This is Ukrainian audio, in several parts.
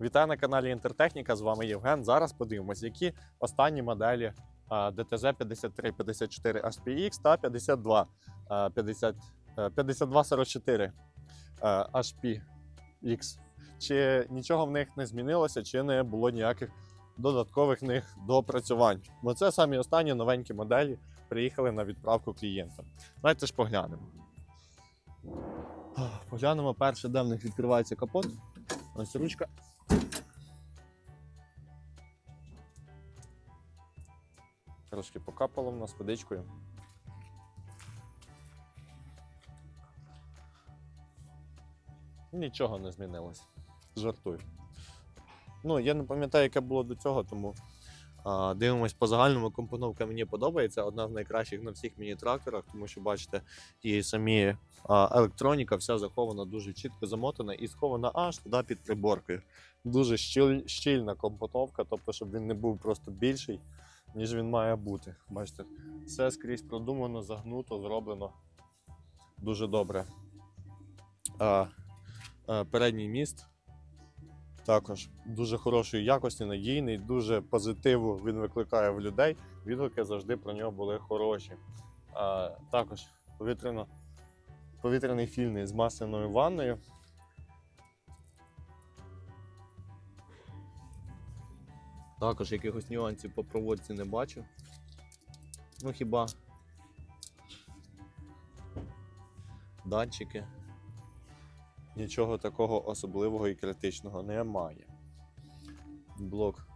Вітаю на каналі Інтертехніка. З вами Євген. Зараз подивимось, які останні моделі DTZ 5354 HPX та 52 а, 50, е, 5244 е, HPX. Чи нічого в них не змінилося, чи не було ніяких додаткових них допрацювань. Бо це самі останні новенькі моделі приїхали на відправку клієнтам. Давайте ж поглянемо. Поглянемо перше, де в них відкривається капот. Ось ручка. Трошки покапало в нас водичкою. Нічого не змінилось. Жартую. Ну, я не пам'ятаю, яке було до цього, тому а, дивимось по загальному. Компоновка мені подобається. Одна з найкращих на всіх міні-тракторах, тому що бачите, і самі а, електроніка вся захована дуже чітко замотана і схована аж туди під приборкою. Дуже щіль, щільна компоновка, тобто, щоб він не був просто більший, ніж він має бути. Бачите, все скрізь продумано, загнуто, зроблено дуже добре. А, а, передній міст також дуже хорошої якості, надійний, дуже позитиву він викликає в людей. Відгуки завжди про нього були хороші. А, також повітряно, повітряний фільний з масляною ванною. Також якихось нюансів по проводці не бачу. Ну хіба датчики. Нічого такого особливого і критичного немає. Блок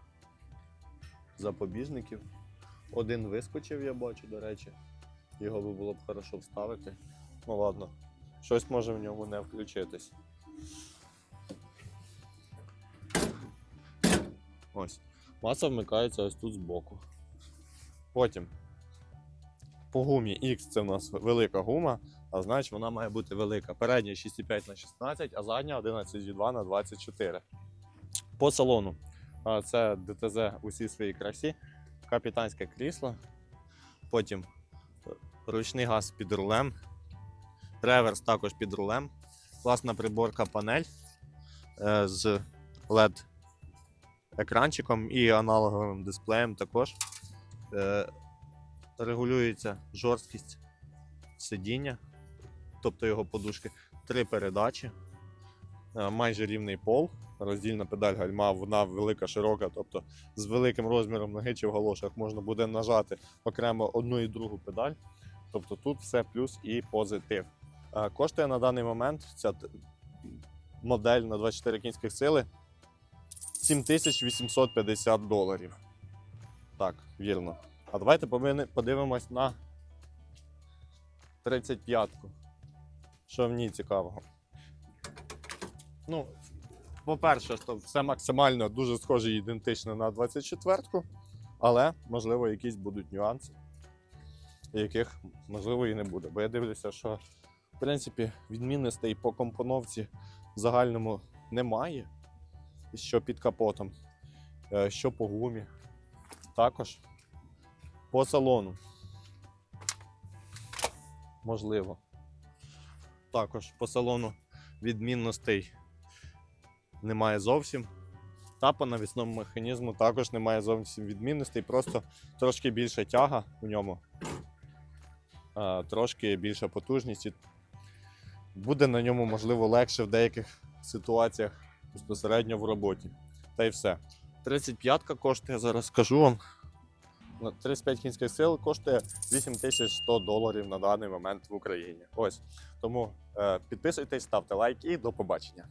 запобіжників. Один вискочив, я бачу, до речі. Його би було б хорошо вставити. Ну ладно, щось може в ньому не включитись. Ось. Маса вмикається ось тут збоку. Потім по гумі X це в нас велика гума, а значить вона має бути велика. Передня 6,5 на 16, а задня 11,2 на 24. По салону це ДТЗ усі свої красі, капітанське крісло, потім ручний газ під рулем, реверс також під рулем, класна приборка панель е, з LED екранчиком і аналоговим дисплеєм також. Е, регулюється жорсткість сидіння, тобто його подушки, три передачі, е, майже рівний пол, роздільна педаль гальма, вона велика, широка, тобто з великим розміром ноги чи в галошах можна буде нажати окремо одну і другу педаль. Тобто тут все плюс і позитив. Е, Коштує на даний момент ця модель на 24 кінських сили 7850 доларів. Так, вірно. А давайте подивимось на 35-ку. Що в ній цікавого? Ну, по-перше, що все максимально дуже схоже і ідентично на 24-ку, але, можливо, якісь будуть нюанси, яких, можливо, і не буде. Бо я дивлюся, що, в принципі, відмінностей по компоновці в загальному немає, що під капотом, е, що по гумі. Також по салону. Можливо. Також по салону відмінностей немає зовсім. Та по навісному механізму також немає зовсім відмінностей, просто трошки більша тяга у ньому, трошки більша потужність. Буде на ньому, можливо, легше в деяких ситуаціях безпосередньо в роботі. Та й все. 35-ка коштує, зараз скажу вам. 35 кінських сил коштує 8100 доларів на даний момент в Україні. Ось тому е, підписуйтесь, ставте лайк і до побачення.